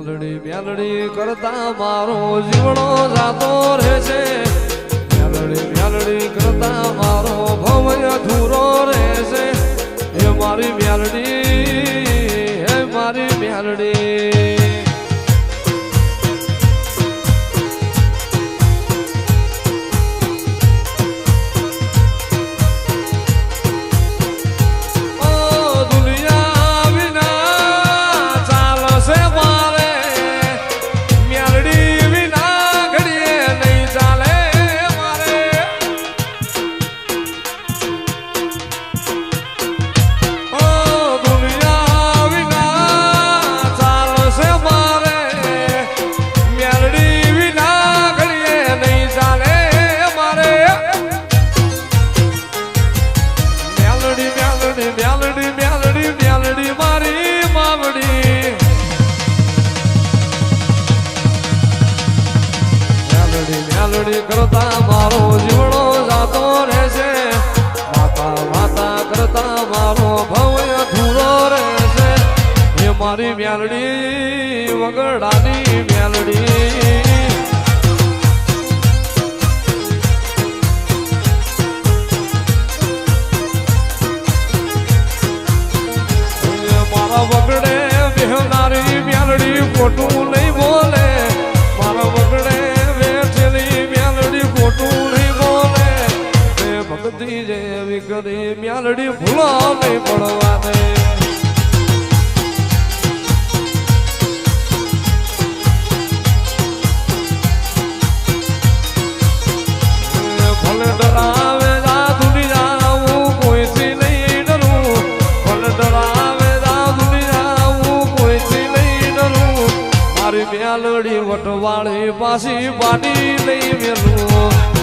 મ્યાલડી કરતા મારો જીવણો જાતો રહેશે મ્યાલડી મ્યાલડી કરતા મારો ભવય ધૂરો રહેશે હે મારી મ્યાલડી, હે મારી મ્યાલડી. મ્યાલડી કરતા મારો જીવડો જાતો રહેશે માતા માતા કરતા મારો ભવ્ય ધૂરો રહેશે એ મારી મેલડી વગડાની મેલડી વગડે બેહનારી મ્યાલડી ખોટું તે જે વિકરી મ્યાલડી ભૂલા નહીં પડવા દે ભલે ડરાવે મ્યાલડી વટવાળી પાછી પાટી નહીં મેલું.